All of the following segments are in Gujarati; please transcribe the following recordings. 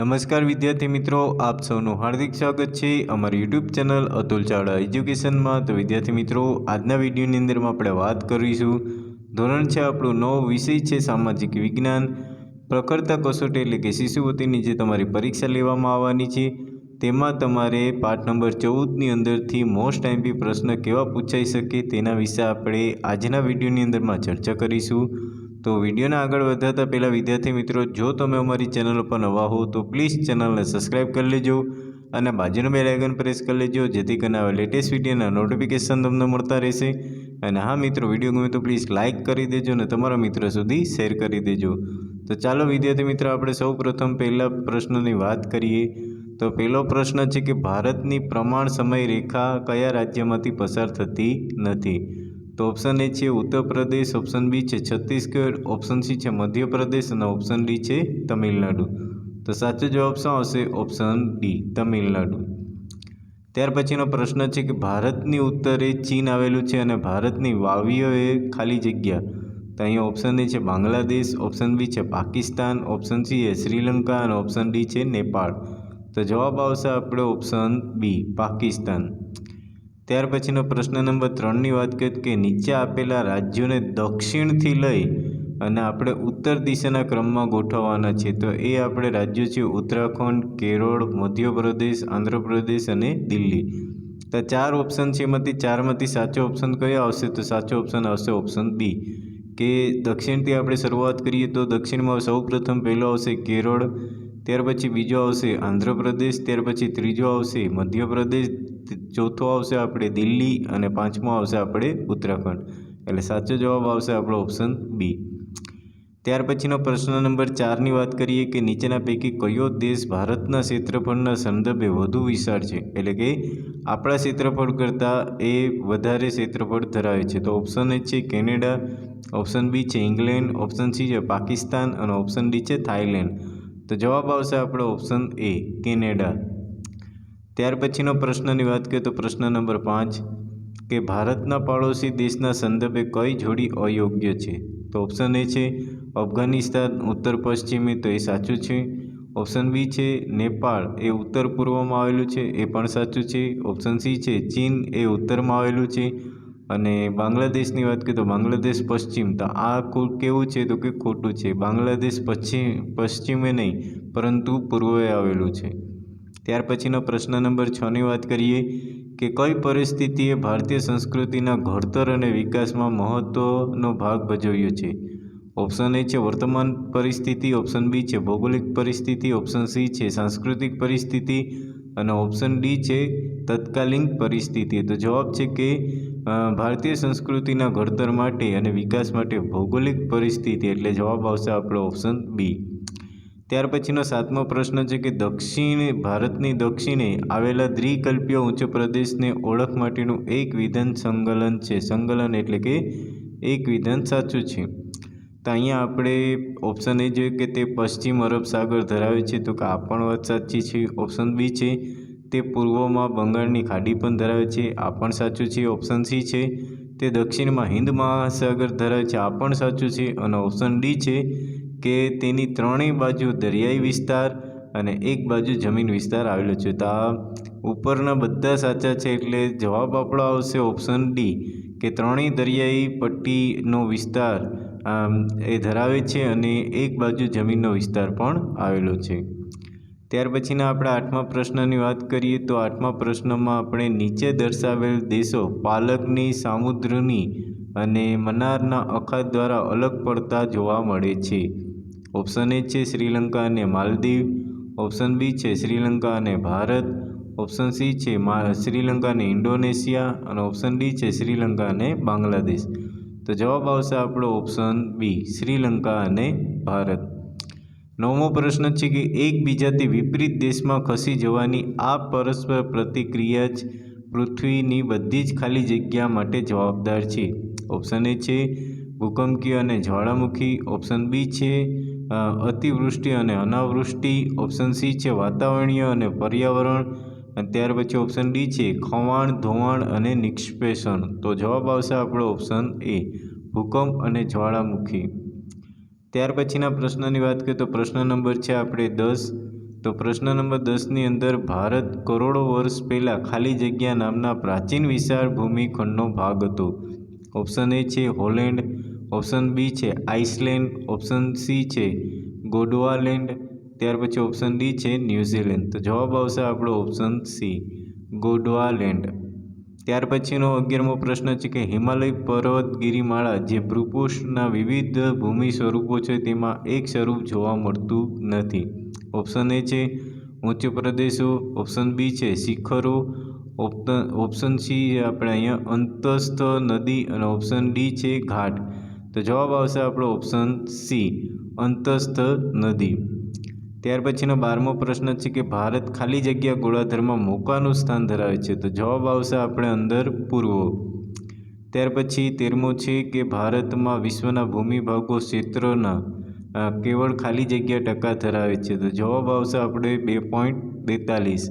નમસ્કાર વિદ્યાર્થી મિત્રો, આપ સૌનું હાર્દિક સ્વાગત છે અમારી યુટ્યુબ ચેનલ અતુલ ચાવડા એજ્યુકેશનમાં. તો વિદ્યાર્થી મિત્રો, આજના વિડીયોની અંદરમાં આપણે વાત કરીશું ધોરણ છે આપણું નવો વિષય છે સામાજિક વિજ્ઞાન. પ્રખરતા કસોટી એટલે કે શિશુવતીની જે તમારી પરીક્ષા લેવામાં આવવાની છે, તેમાં તમારે પાઠ નંબર ચૌદની અંદરથી મોસ્ટ આઈમ્પી પ્રશ્ન કેવા પૂછાઈ શકે તેના વિશે આપણે આજના વિડીયોની અંદરમાં ચર્ચા કરીશું. તો વિડીયોને આગળ વધારતા પહેલાં વિદ્યાર્થી મિત્રો, જો તમે અમારી ચેનલ પર નવા હો, તો પ્લીઝ ચેનલને સબસ્ક્રાઈબ કરી લેજો અને બાજુનું બે લાઇકન પ્રેસ કરી લેજો, જેથી કરીને આવા લેટેસ્ટ વિડીયોના નોટિફિકેશન તમને મળતા રહેશે. અને હા મિત્રો, વીડિયો ગમે તો પ્લીઝ લાઇક કરી દેજો અને તમારા મિત્રો સુધી શેર કરી દેજો. તો ચાલો વિદ્યાર્થી મિત્રો, આપણે સૌ પ્રથમ પહેલા પ્રશ્નની વાત કરીએ. તો પહેલો પ્રશ્ન છે કે ભારતની પ્રમાણ સમય રેખા કયા રાજ્યમાંથી પસાર થતી નથી? તો ઓપ્શન એ છે ઉત્તર પ્રદેશ ઓપ્શન બી છે છત્તીસગઢ ઓપ્શન સી છે મધ્યપ્રદેશ અને ઓપ્શન ડી છે તમિલનાડુ. તો સાચો જવાબ શું આવશે? Option D Tamil Nadu. ત્યાર પછીનો પ્રશ્ન છે કે ભારતની ઉત્તરે ચીન આવેલું છે અને ભારતની વાવીઓ એ ખાલી જગ્યા. તો અહીંયા ઓપ્શન એ છે બાંગ્લાદેશ ઓપ્શન બી છે પાકિસ્તાન ઓપ્શન સી એ શ્રીલંકા અને ઓપ્શન ડી છે નેપાળ. તો જવાબ આવશે આપણે ઓપ્શન બી પાકિસ્તાન. ત્યાર પછીનો પ્રશ્ન નંબર ત્રણની વાત કરીએ કે નીચે આપેલા રાજ્યોને દક્ષિણથી લઈ અને આપણે ઉત્તર દિશાના ક્રમમાં ગોઠવવાના છે. તો એ આપણે રાજ્યો છે ઉત્તરાખંડ, કેરળ, મધ્યપ્રદેશ, આંધ્રપ્રદેશ અને દિલ્હી. તો ચાર ઓપ્શન છે એમાંથી ચારમાંથી સાચો ઓપ્શન કયો આવશે? તો સાચો ઓપ્શન આવશે ઓપ્શન બી કે દક્ષિણથી આપણે શરૂઆત કરીએ તો દક્ષિણમાં સૌ પ્રથમ પહેલો આવશે કેરળ ત્યાર પછી બીજો આવશે આંધ્રપ્રદેશ, ત્યાર પછી ત્રીજો આવશે મધ્યપ્રદેશ, ચોથો આવશે આપણે દિલ્હી અને પાંચમો આવશે આપણે ઉત્તરાખંડ. એટલે સાચો જવાબ આવશે આપણો ઓપ્શન બી. ત્યાર પછીનો પ્રશ્ન નંબર ચારની વાત કરીએ કે નીચેના પૈકી કયો દેશ ભારતના ક્ષેત્રફળના સંદર્ભે વધુ વિશાળ છે? એટલે કે આપણા ક્ષેત્રફળ કરતાં એ વધારે ક્ષેત્રફળ ધરાવે છે. તો ઓપ્શન એ છે કેનેડા, ઓપ્શન બી છે ઇંગ્લેન્ડ, ઓપ્શન સી છે પાકિસ્તાન અને ઓપ્શન ડી છે થાઈલેન્ડ તો જવાબ આવશે આપણો ઓપ્શન એ કેનેડા. ત્યાર પછીનો પ્રશ્નની વાત કરીએ તો પ્રશ્ન નંબર પાંચ, કે ભારતના પાડોશી દેશના સંદર્ભે કઈ જોડી અયોગ્ય છે? તો ઓપ્શન એ છે, અફઘાનિસ્તાન, ઉત્તર પશ્ચિમે, તો એ સાચું છે. ઓપ્શન બી છે, નેપાળ, એ ઉત્તર પૂર્વમાં આવેલું છે, એ પણ સાચું છે. ઓપ્શન સી છે, ચીન, એ ઉત્તરમાં આવેલું છે. અને બાંગ્લાદેશની વાત કરીએ તો બાંગ્લાદેશ પશ્ચિમ, તો આ કેવું છે તો કે ખોટું છે. બાંગ્લાદેશ પશ્ચિમ, પશ્ચિમે નહીં, પરંતુ પૂર્વે આવેલું છે. ત્યાર પછીનો પ્રશ્ન નંબર છની વાત કરીએ કે કઈ પરિસ્થિતિએ ભારતીય સંસ્કૃતિના ઘડતર અને વિકાસમાં મહત્ત્વનો ભાગ ભજવ્યો છે? ઓપ્શન એ છે વર્તમાન પરિસ્થિતિ, ઓપ્શન બી છે ભૌગોલિક પરિસ્થિતિ, ઓપ્શન સી છે સાંસ્કૃતિક પરિસ્થિતિ અને ઓપ્શન ડી છે તત્કાલીન પરિસ્થિતિ. તો જવાબ છે કે ભારતીય સંસ્કૃતિના ઘડતર માટે અને વિકાસ માટે ભૌગોલિક પરિસ્થિતિ એટલે જવાબ આવશે આપણો ઓપ્શન બી ત્યાર પછીનો સાતમો પ્રશ્ન છે કે દક્ષિણ, ભારતની દક્ષિણે આવેલા દ્વિકલ્પીય ઉચ્ચ પ્રદેશને ઓળખ માટેનું એક વિધાન સંકલન છે. સંકલન એટલે કે એક વિધાન સાચું છે. તો અહીંયા આપણે ઓપ્શન એ જોઈએ કે તે પશ્ચિમ અરબ સાગર ધરાવે છે. તો કે આ પણ વાત સાચી છે. ઓપ્શન બી છે, તે પૂર્વમાં બંગાળની ખાડી પણ ધરાવે છે. આ પણ સાચું છે. ઓપ્શન સી છે, તે દક્ષિણમાં હિન્દ મહાસાગર ધરાવે છે. આ પણ સાચું છે. અને ઓપ્શન ડી છે કે તેની ત્રણેય બાજુ દરિયાઈ વિસ્તાર અને એક બાજુ જમીન વિસ્તાર આવેલો છે. તો આ ઉપરના બધા સાચા છે એટલે જવાબ આપણો આવશે ઓપ્શન ડી કે ત્રણેય દરિયાઈ પટ્ટીનો વિસ્તાર એ ધરાવે છે અને એક બાજુ જમીનનો વિસ્તાર પણ આવેલો છે. ત્યાર પછીના આપણે આઠમા પ્રશ્નની વાત કરીએ તો આઠમા પ્રશ્નમાં આપણે નીચે દર્શાવેલ દેશો પાલકની, સામુદ્રની અને મનારના અખાત દ્વારા અલગ પડતા જોવા મળે છે. ઓપ્શન એ છે શ્રીલંકા અને માલદીવ. ઓપ્શન બી છે શ્રીલંકા અને ભારત. ઓપ્શન સી છે શ્રીલંકા અને ઇન્ડોનેશિયા અને ઓપ્શન ડી છે શ્રીલંકા અને બાંગ્લાદેશ. તો જવાબ આવશે આપણો ઓપ્શન બી, શ્રીલંકા અને ભારત. નવમો પ્રશ્ન છે કે એકબીજાથી વિપરીત દેશમાં ખસી જવાની આ પરસ્પર પ્રતિક્રિયા જ પૃથ્વીની બધી જ ખાલી જગ્યા માટે જવાબદાર છે. ઓપ્શન એ છે ભૂકંપકીય અને જ્વાળામુખી. ઓપ્શન બી છે અતિવૃષ્ટિ અને અનાવૃષ્ટિ. ઓપ્શન સી છે વાતાવરણીય અને પર્યાવરણ. ત્યાર પછી ઓપ્શન ડી છે, ખવાણ, ધોવાણ અને નિષ્પેષણ. તો જવાબ આવશે આપણો ઓપ્શન એ ભૂકંપ અને જ્વાળામુખી. ત્યાર પછીના પ્રશ્નની વાત કરીએ તો પ્રશ્ન નંબર છે આપણે દસ. તો પ્રશ્ન નંબર દસની અંદર ભારત કરોડો વર્ષ પહેલાં ખાલી જગ્યા નામના પ્રાચીન વિશાળ ભૂમિખંડનો ભાગ હતો. ઓપ્શન એ છે હોલેન્ડ. ઓપ્શન બી છે આઇસલેન્ડ. ઓપ્શન સી છે ગોડવાલેન્ડ. ત્યાર પછી ઓપ્શન ડી છે ન્યૂઝીલેન્ડ તો જવાબ આવશે આપણો ઓપ્શન સી ગોડવાલેન્ડ ત્યાર પછીનો અગિયારમો પ્રશ્ન છે કે હિમાલય પર્વત ગિરિમાળા જે ભૂપૃષ્ઠના વિવિધ ભૂમિ સ્વરૂપો છે, તેમાં એક સ્વરૂપ જોવા મળતું નથી. ઓપ્શન એ છે ઉચ્ચ પ્રદેશો. ઓપ્શન બી છે શિખરો. ઓપ્શન સી આપણે અહીંયા અંતસ્થ નદી અને ઓપ્શન ડી છે ઘાટ. તો જવાબ આવશે આપણો ઓપ્શન સી અંતસ્થ નદી. ત્યાર પછીનો બારમો પ્રશ્ન છે કે ભારત ખાલી જગ્યા ગોળાર્ધમાં મોકાનું સ્થાન ધરાવે છે. તો જવાબ આવશે આપણે અંદર પૂર્વ. ત્યાર પછી તેરમો છે કે ભારતમાં વિશ્વના ભૂમિભાગો ક્ષેત્રના કેવળ ખાલી જગ્યા ટકા ધરાવે છે. તો જવાબ આવશે આપણે બે પોઈન્ટ બેતાલીસ.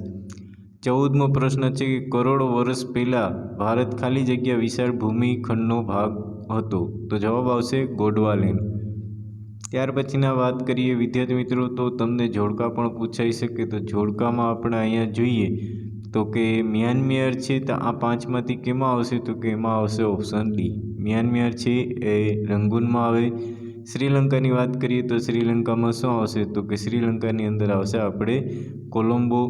ચૌદમો પ્રશ્ન છે કે કરોડો વર્ષ પહેલાં ભારત ખાલી જગ્યા વિશાળ ભૂમિખંડનો ભાગ હતો. તો જવાબ આવશે ગોડવાલેન્ડ ત્યાર પછીના વાત કરીએ વિદ્યાર્થી મિત્રો, તો તમને જોડકા પણ પૂછાઈ શકે. તો જોડકામાં આપણે અહીંયા જોઈએ તો કે મ્યાનમિયર છે તો આ પાંચમાંથી કેમાં આવશે? તો કે એમાં આવશે ઓપ્શન ડી. મ્યાનમિયર છે એ રંગૂનમાં આવે. શ્રીલંકાની વાત કરીએ તો શ્રીલંકામાં શું આવશે? તો કે શ્રીલંકાની અંદર આવશે આપણે કોલંબો.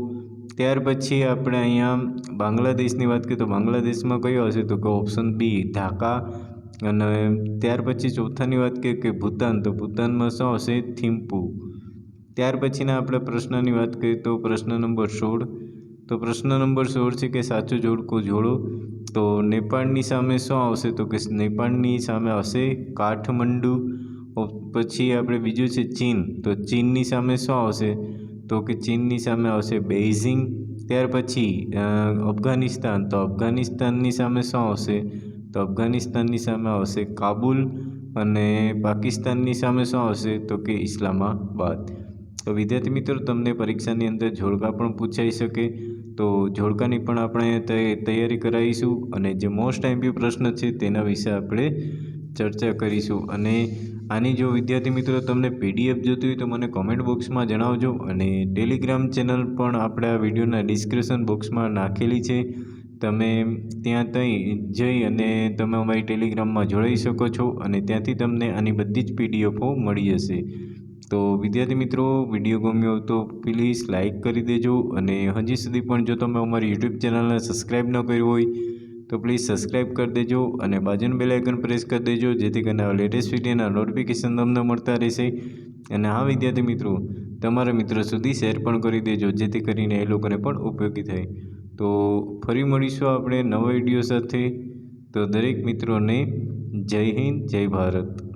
ત્યાર પછી આપણે અહીંયા બાંગ્લાદેશની વાત કરીએ તો બાંગ્લાદેશમાં કયો આવશે? તો કે ઓપ્શન બી ઢાકા. અને ત્યાર પછી ચોથાની વાત કરીએ કે ભૂતાન, તો ભૂતાનમાં શું આવશે? થિમ્પુ. ત્યાર પછીના આપણે પ્રશ્નની વાત કરીએ તો પ્રશ્ન નંબર સોળ. તો પ્રશ્ન નંબર સોળ છે કે સાચો જોડકો જોડો. તો નેપાળની સામે શું આવશે? તો કે નેપાળની સામે આવશે કાઠમંડુ. પછી આપણે બીજું છે ચીન. તો ચીનની સામે શું આવશે? તો કે ચીનની સામે આવશે બેઇઝિંગ ત્યાર પછી અફઘાનિસ્તાન. તો અફઘાનિસ્તાનની સામે શું આવશે? તો અફઘાનિસ્તાનની સામે આવશે કાબુલ અને પાકિસ્તાનની સામે શું આવશે તો કે ઇસ્લામાબાદ. તો વિદ્યાર્થી મિત્રો, તમને પરીક્ષાની અંદર જોડકા પણ પૂછાઈ શકે. તો જોડકાની પણ આપણે તૈયારી કરાવીશું અને જે મોસ્ટ આઈમ્પી પ્રશ્ન છે તેના વિશે આપણે ચર્ચા કરીશું. અને આની જો વિદ્યાર્થી મિત્રો, તમને પીડીએફ જોતી હોય તો મને કોમેન્ટ બોક્સમાં જણાવજો અને ટેલિગ્રામ ચેનલ પણ આપણે આ વિડીયોના ડિસ્ક્રિપ્શન બોક્સમાં નાખેલી છે. તમે ત્યાં ત્યાં જઈ અને તમે અમારી ટેલિગ્રામમાં જોડાઈ શકો છો અને ત્યાંથી તમને આની બધી જ પીડીએફો મળી જશે. તો વિદ્યાર્થી મિત્રો, વીડિયો ગમ્યો તો પ્લીઝ લાઇક કરી દેજો અને હજી સુધી પણ જો તમે અમારી યુટ્યુબ ચેનલને સબસ્ક્રાઈબ ન કર્યું હોય, તો પ્લીઝ સબસ્ક્રાઈબ કરી દેજો અને બાજુનું બેલ પ્રેસ કરી દેજો, જેથી કરીને લેટેસ્ટ વિડીયોના નોટિફિકેશન તમને મળતા રહેશે. અને હા, વિદ્યાર્થી મિત્રો, તમારા મિત્રો સુધી શેર પણ કરી દેજો, જેથી કરીને એ લોકોને પણ ઉપયોગી થાય. તો ફરી મળીશું આપણે નવા વીડિયો સાથે. તો દરેક મિત્રોને જય હિન્દ જય ભારત.